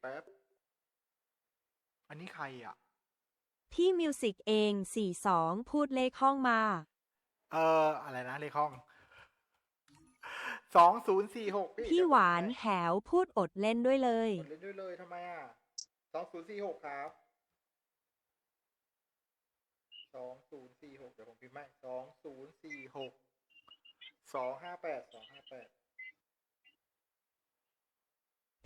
แป๊บ อันนี้ใครอะ พี่มิวสิกเอง42พูดเลขห้องมา เออ อะไรนะเลขห้อง สองศูนย์สี่หกพี่หวานแหวพูดอดเล่นด้วยเลยกดเล่นด้วยเลยทำไมอะสองศูนย์สี่หกครับ สองศูนย์สี่หกเดี๋ยวผมพิมพ์ให้สองศูนย์สี่หก สองห้าแปด สองห้าแปด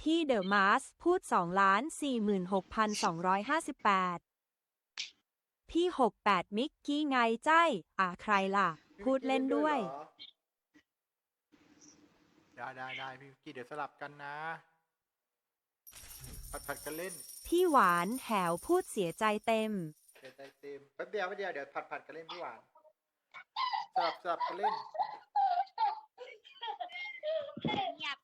พี่เดอะมาสพูด 2 ล้าน 46,258 พี่ 68 มิกกี้ไงใจอะใครล่ะ พูดเล่นด้วย ได้ได้ได้พี่วิกกี้เดี๋ยวสลับกันนะ ผัดผัดกันเล่นพี่หวานแหวพูดเสียใจเต็ม เดี๋ยวใจเต็มแป๊บเดียวแป๊บเดียวเดี๋ยวผัดผัดกันเล่นพี่หวานสลับสลับกันเล่น เงียบ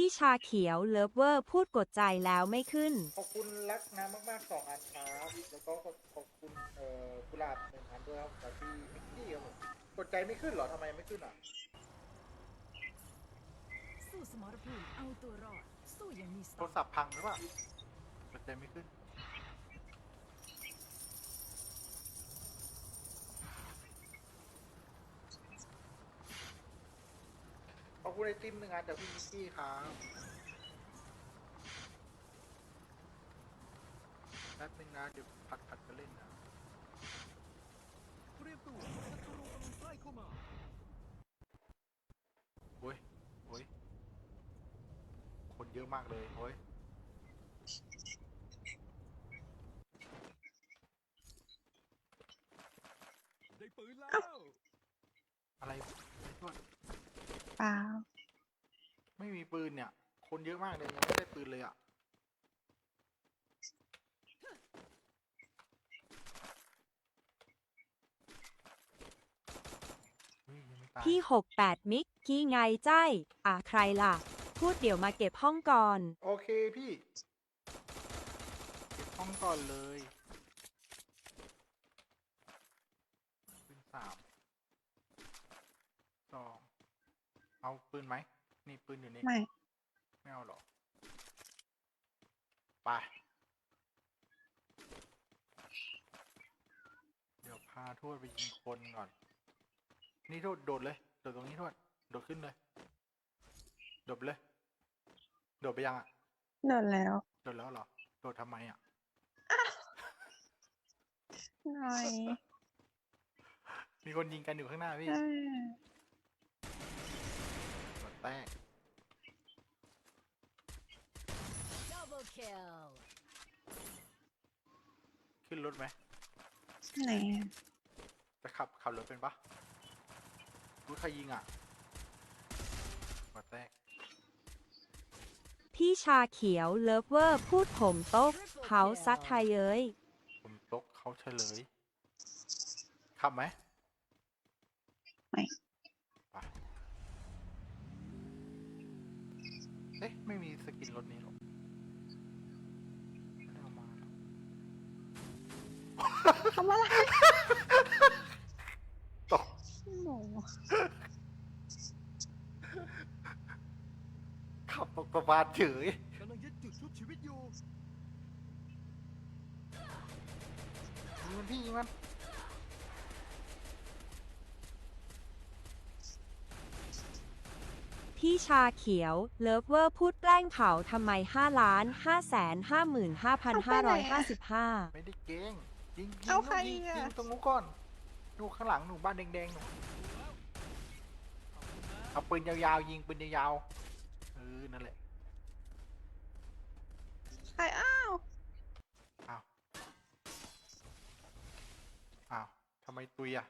พี่ชาเขียวเลิฟเวอร์พูดกดใจแล้วไม่ขึ้น ขอบคุณรักน้ำมากๆสองอันครับแล้วก็ขอบขอบคุณเอ่อกุหลาบหนึ่งอันด้วยครับจากพี่มิกกี้ครับผมกดใจไม่ขึ้นเหรอทำไมไม่ขึ้นอะสู้สมรภูมิเอาตัวรอดสู้อย่างมีสโทติรศัพท์พังหรือเปล่ากดใจไม่ขึ้น คุณไอติมหนึ่งอันจากพี่มิกกี้ครับแป๊บนึงนะเดี๋ยวผัดผัดกันเล่นนะเรียบตัวศัตรูกำลังใกล้เข้ามาโอ้ยโอ้ยคนเยอะมากเลยโอ้ย ได้ปืนแล้ว อะไรไม่โทษ เปล่า ไม่มีปืนเนี่ย คนเยอะมากเลยยังไม่ได้ ปืนเลยอะเฮ้ยยังไม่ตายพี่68มิกกี้ไงใจอะใครล่ะ พูดเดี๋ยวมาเก็บห้องก่อน โอเคพี่เก็บห้องก่อนเลยปืนสามสองเอาปืนไหมนี่ปืนอยู่นี่ ไม่ ไม่เอาหรอก ไป เดี๋ยวพาทวดไปยิงคนก่อน นี่ทวดโดดเลย โดดตรงนี้ทวด โดดขึ้นเลย โดดไปเลย โดดไปยังอะ โดนแล้วโดดแล้วเหรอ โดดทำไมอะ หน่อยมีคนยิงกันอยู่ข้างหน้าพี่เออ โดดแตก ดับเบิลคิลขึ้นรถไหมไหนจะขับขับรถเป็นปะรู้ใครยิงอะโดดแตกพี่ชาเขียวเลิฟเวอร์พูดผมโต๊ะเฮาซัดไทยเย้ย ผมตกเขาเฉลย ขับไหมไม่ ไปเอ๊ะ ไม่มีสกินรถนี้หรอไม่ได้เอามาหรอ ทำอะไรตกหนูขับตกสะพานเฉยกำลังยึดจุดชุบชีวิตอยู่ยิงมันพี่ยิงมันพี่ชาเขียว เลิฟเวอร์พูดแกล้งเผาทำไม5ล้าน5แสน55,555 ไม่ได้เก่ง ยิงยิงเอาใครยิงอะยิงตรงนู้นก่อนดูข้างหลังหนูบ้านแดงๆหนูเอาปืนยาวๆยิงปืนยาวๆเออนั่นแหละใครอ้าวอ้าวอ้าวทำไมตุยอะ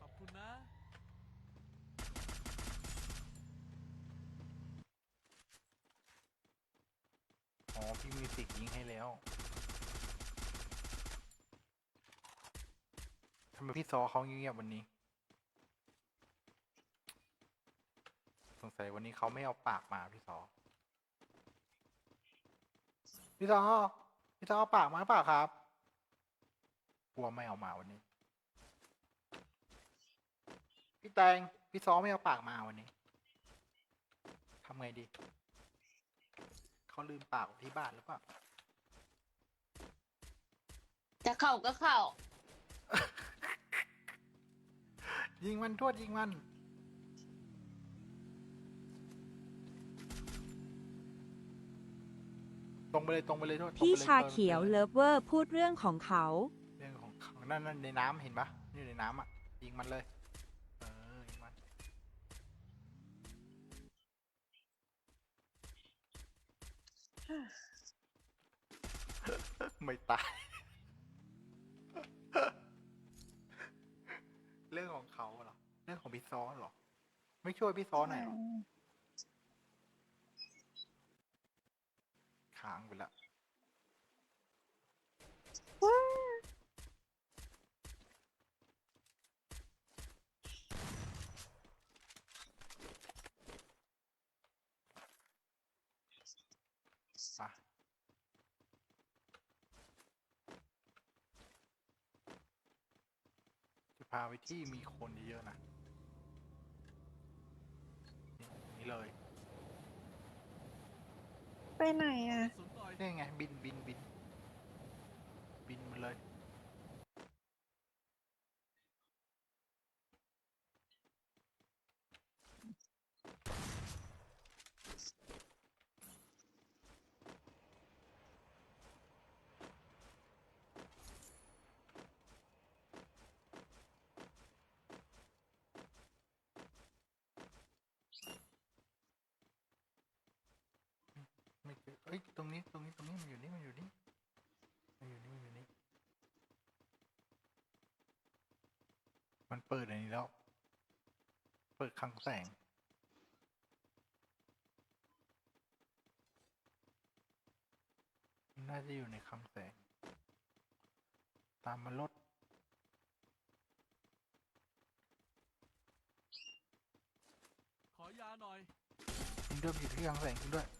ขอบคุณนะ อ๋อ พี่มิวสิกยิงให้แล้วทำไมพี่ซอเขาเงียบๆวันนี้ สงสัยวันนี้เขาไม่เอาปากมาพี่ซอ พี่ซอพี่ซอเอาปากมาเปล่าครับกลัวไม่เอามาวันนี้ พี่แตงพี่ซอไม่เอาปากมาวันนี้ทำไงดี เขาลืมปากไว้ที่บ้านหรือเปล่าจะเข้าก็เข้า ยิงมันทวดยิงมัน ตรงไปเลยตรงไปเลยทวดตรงพี่ไปลชาเขียวตรงไปลเลิฟเวอร์พูดเรื่องของเขา เรื่องของเขานั่นนั่นในน้ำเห็นปะนี่ในน้ำอะยิงมันเลย ไม่ตาย เรื่องของเขาเหรอ เรื่องของพี่ซ้อนเหรอ ไม่ช่วยพี่ซ้อนหน่อยเหรอ ค้างไปละ มาจะ พาไปที่มีคนเยอะๆนะนี่นี่เลย ไปไหนอะสนใจนี่ไงบินบินบิน บินมาเลย ไม่ เจอเอ้ย ตรงนี้ ตรงนี้ ตรงนี้ มันอยู่นี่ มันอยู่นี่ มันอยู่นี่ มันอยู่นี่ มันเปิดอันนี้แล้ว เปิดคลังแสง น่าจะอยู่ในคลังแสง ตามมาลดขอยาหน่อยจริงด้วยอยู่ที่คลังแสงจริงด้วย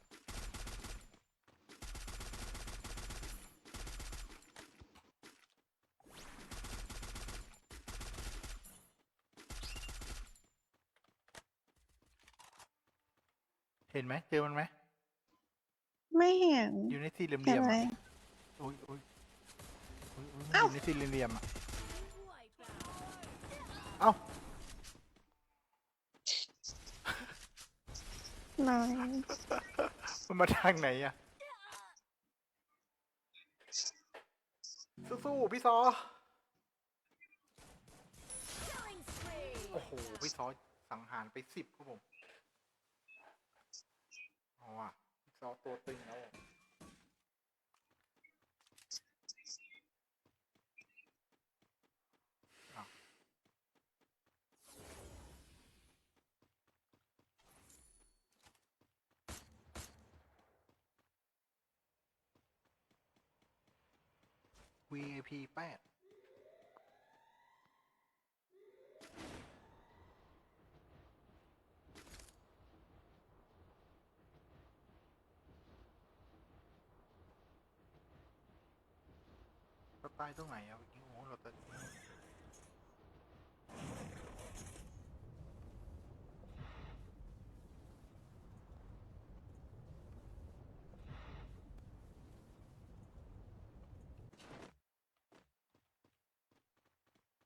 เห็นไหมเจอมันไหมไม่เห็นอยู่ในสี่เหลี่เห็นยมๆอะไรอะโอ้ยโอ้ยโอ้ยโอ้ยมันเอ้า อยู่ในสี่เหลี่ยมๆอะเอ้าน้อยมันมาทางไหนอะสู้ๆพี่ซอโอ้โหพี่ซอสังหารไปสิบครับผม เอาว่ะโซอตัวตึงแล้วอะอ้าว VIP แปด เราตายตรงไหนอะเมื่อกี้โอ้โหเราตาย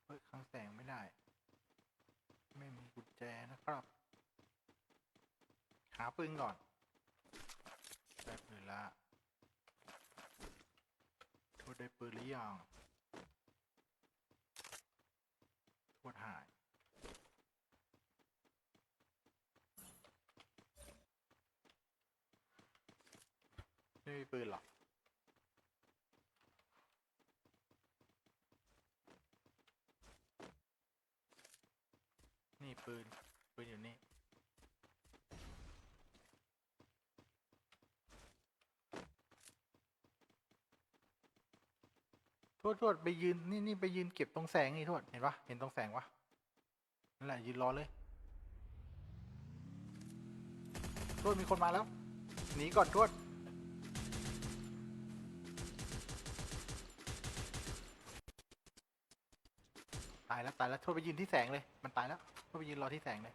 เฮ้ยคลังแสงไม่ได้ ไม่มีกุญแจนะครับ หาปืนก่อนได้ปืนละโทษ ได้ปืนหรือยังโทษหาย ไม่มีปืนหรอกนี่ปืน ทวดทวดไปยืนนี่นี่ไปยืนเก็บตรงแสงนี่ทวดเห็นปะเห็นตรงแสงวะนั่นแหละยืนรอเลยทวดมีคนมาแล้วหนีก่อนทวดตายแล้วตายแล้วทวดไปยืนที่แสงเลยมันตายแล้วทวดไปยืนรอที่แสงเลย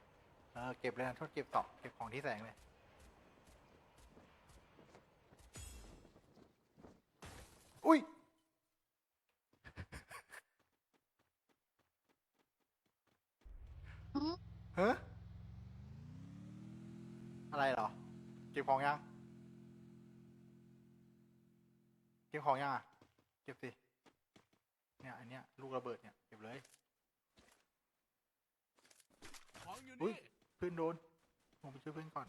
เออเก็บเลยนะทวดเก็บต่อเก็บของที่แสงเลยอุ้ย อ๋อเฮ้อะไรเหรอ เก็บของยัง เก็บของยังอะ เก็บสิ เนี่ยอันเนี้ยลูกระเบิดเนี่ยเก็บเลย ของอยู่อุ๊ยนี่ เพื่อนโดน ผมไปช่วยเพื่อนก่อน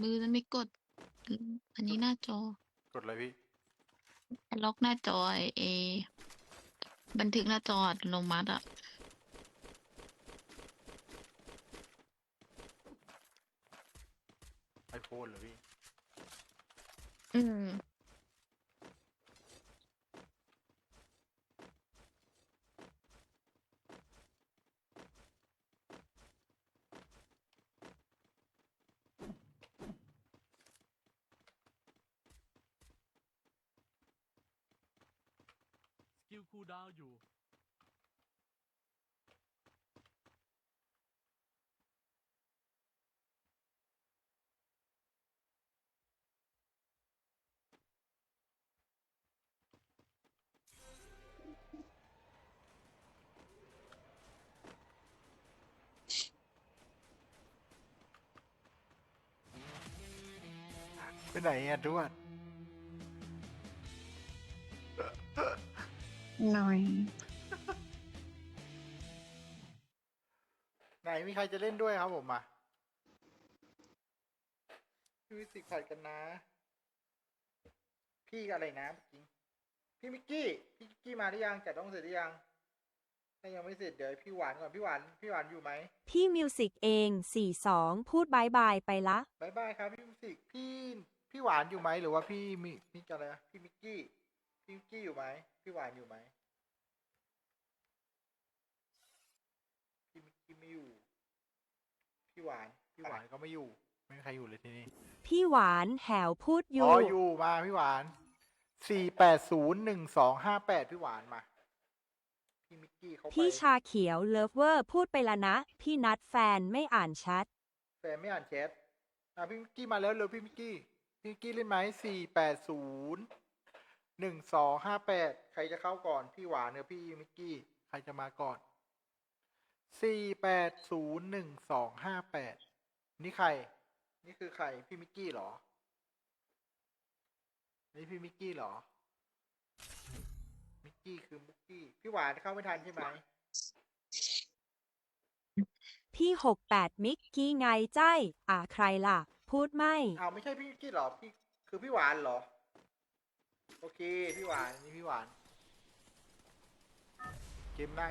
มือมันไม่กด อันนี้หน้าจอ กดเลยพี่ ล็อกหน้าจอไอ้เอ บันทึกหน้าจออัตโนมัติอะไอโฟนเหรอพี่ อืม ลคูลดาวน์อยู่ ไปไหนอะทวด หน่อย ไหนมีใครจะเล่นด้วยครับผมมาพี่วิสิกผัดกันนะ พี่อะไรนะเมื่อกี้พี่มิกกี้ พี่มิกกี้มาหรือยังจัดต้องเสร็จหรือยัง ถ้ายังไม่เสร็จเดี๋ยวให้พี่หวานก่อนพี่หวานพี่หวานอยู่ไหมพี่มิวสิกเอง42พูดบายบายไปละบายบายครับพี่มิวสิกพี่พี่หวานอยู่ไหมหรือว่าพี่มิพี่อะไรนะพี่มิกกี้ พี่มิกกี้อยู่ไหมพี่หวานอยู่ไหมพี่มิกกี้ไม่อยู่ พี่หวาน พี่หวานก็ไม่อยู่ ไม่มีใครอยู่เลยที่นี่พี่หวานแหวพูดอยู่อ๋ออยู่มาพี่หวานสี่แปดศูนย์หนึ่งสองห้าแปดพี่หวานมา พี่มิกกี้เขาไปพี่ชาเขียวเลิฟเวอร์พูดไปละนะ พี่นัดแฟนไม่อ่านแชทแฟนไม่อ่านแชทอะพี่มิกกี้มาแล้วเร็วพี่มิกกี้พี่มิกกี้เล่นไหมสี่แปดศูนย์ หนึ่งสองห้าแปดใครจะเข้าก่อน พี่หวานกับพี่มิกกี้ ใครจะมาก่อนสี่แปดศูนย์หนึ่งสองห้าแปดนี่ใคร นี่คือใคร พี่มิกกี้เหรอ นี่พี่มิกกี้เหรอ มิกกี้คือมุกกี้ พี่หวานเข้าไม่ทันใช่ไหม พี่68มิกกี้ไงใจายอ่าใครล่ะ พูดไม่อ้าวไม่ใช่พี่มิกกี้เหรอ พี่คือพี่หวานเหรอ โอเค พี่หวาน นี่พี่หวาน เกมหน้า